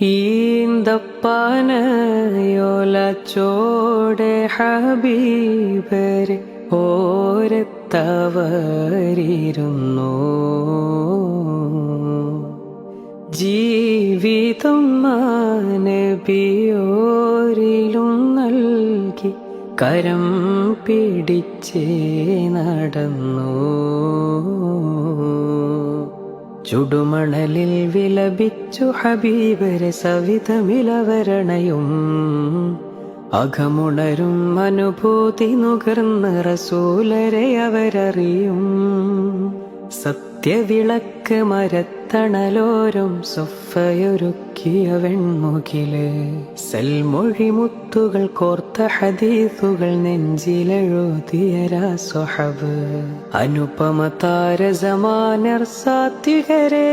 ഈന്തപ്പനയോലച്ചോടെ ഹബീബരെ ഓരത്തവരിരുന്നു. ജീവിതം മാനബിയോരിലും നൽകി കരം പിടിച്ചേ നടന്നു. ചുടുമണലിൽ വിലപിച്ചു ഹബീബരെ സവിധമിലവരണയും അകമുണരും അനുഭൂതി നുകർന്ന് റസൂലരെ അവരറിയും. സത്യവിളക്ക് മരത്തണലോരം സൊഫയൊരുക്കിയ വെൺമുകിൽ. സൽമൊഴി മുത്തുകൾ കോർത്ത ഹദീസുകൾ നെഞ്ചിലെഴുതിയരാ സ്വഹബ് അനുപമ താരസമാനർ സാത്വികരേ.